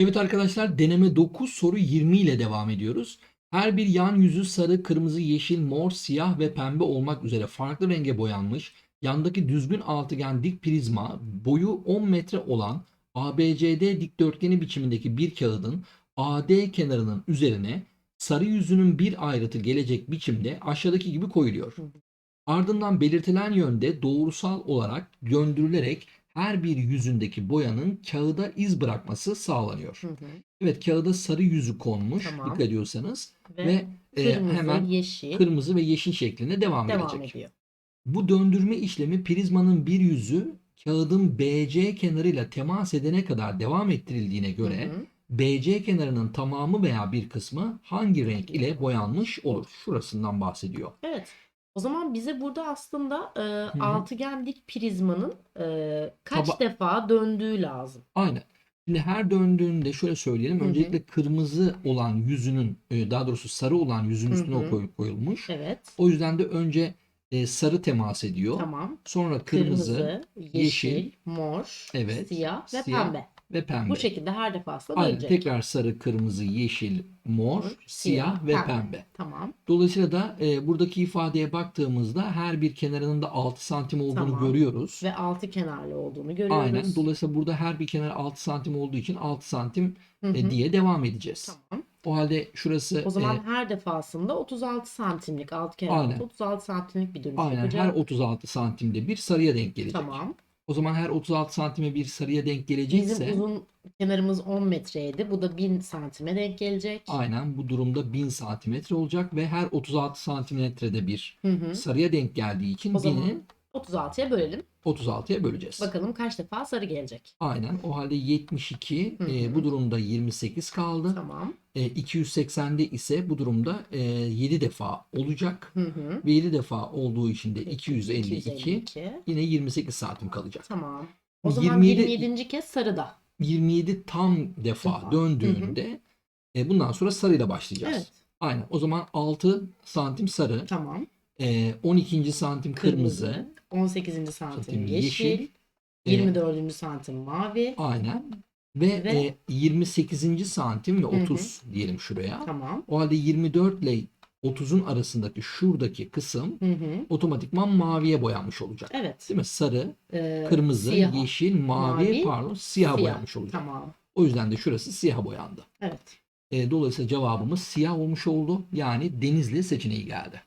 Evet arkadaşlar deneme 9 soru 20 ile devam ediyoruz. Her bir yan yüzü sarı, kırmızı, yeşil, mor, siyah ve pembe olmak üzere farklı renge boyanmış. Yandaki düzgün altıgen dik prizma boyu 10 metre olan ABCD dikdörtgeni biçimindeki bir kağıdın AD kenarının üzerine sarı yüzünün bir ayrıtı gelecek biçimde aşağıdaki gibi koyuluyor. Ardından belirtilen yönde doğrusal olarak döndürülerek her bir yüzündeki boyanın kağıda iz bırakması sağlanıyor. Hı hı. Evet kağıda sarı yüzü konmuş Tamam. dikkat ediyorsanız Ve, ve e, kırmızı, hemen yeşil kırmızı ve yeşil şeklinde devam, devam edecek. ediyor. Bu döndürme işlemi prizmanın bir yüzü kağıdın BC kenarıyla temas edene kadar devam ettirildiğine göre Hı hı. BC kenarının tamamı veya bir kısmı hangi renk ile boyanmış olur? Şurasından bahsediyor. Evet. O zaman bize burada aslında e, hı. altıgen dik prizmanın e, kaç Taba- defa döndüğü lazım. Aynen. Şimdi her döndüğünde şöyle söyleyelim. Hı hı. Öncelikle kırmızı olan yüzünün e, daha doğrusu sarı olan yüzün üstüne hı. koy- koyulmuş. Evet. O yüzden de önce e, sarı temas ediyor. Tamam. Sonra kırmızı, Kırmızı, yeşil, yeşil, mor, evet, siyah ve siyah pembe. Ve pembe. Bu şekilde her defasında Aynen. dönecek. Tekrar sarı, kırmızı, yeşil, mor, siyah, siyah, ve pembe. pembe. Tamam. Dolayısıyla da e, buradaki ifadeye baktığımızda her bir kenarının da 6 santim olduğunu Tamam. görüyoruz. Ve altı kenarlı olduğunu görüyoruz. Aynen. Dolayısıyla burada her bir kenar 6 santim olduğu için 6 santim Hı e, diye devam edeceğiz. Tamam. O halde şurası O zaman e, her defasında 36 santimlik alt kenarda Aynen. 36 santimlik bir dönüş aynen her yapacağız. 36 santimde bir sarıya denk gelecek. Tamam. O zaman her 36 santime bir sarıya denk gelecekse Bizim uzun kenarımız 10 metreydi. Bu da 1000 santime denk gelecek. aynen bu durumda 1000 santimetre olacak ve her 36 santimetrede bir Hı hı. sarıya denk geldiği için O zaman 1000'i 36'ya bölelim. 36'ya böleceğiz. Bakalım kaç defa sarı gelecek. Aynen. O halde 72 Hı e, hı. bu durumda 28 kaldı. Tamam. E, 280'de ise bu durumda e, 7 defa olacak. Hı hı. Ve 7 defa olduğu için de 252 252. yine 28 santim kalacak. Tamam. O zaman 27 27. kez sarıda. 27 tam defa Defa. döndüğünde e, bundan sonra sarıyla başlayacağız. Evet. Aynen. O zaman 6 santim sarı, Tamam. E, 12. santim kırmızı, Kırmızı. 18. santim santim yeşil. yeşil, e, 24. santim mavi. aynen ve, Ve- e, 28. santim ve Hı hı. 30 diyelim şuraya. Tamam. O halde 24 ile 30'un arasındaki şuradaki kısım Hı hı. otomatikman maviye boyanmış olacak. Evet. Değil mi? Sarı, Ee, kırmızı, siyah. yeşil, mavi, Mavi, pardon siyah, Siyah. boyanmış olacak. Tamam. O yüzden de şurası siyah boyandı. Evet. E, dolayısıyla cevabımız siyah olmuş oldu. Yani Denizli seçeneği geldi.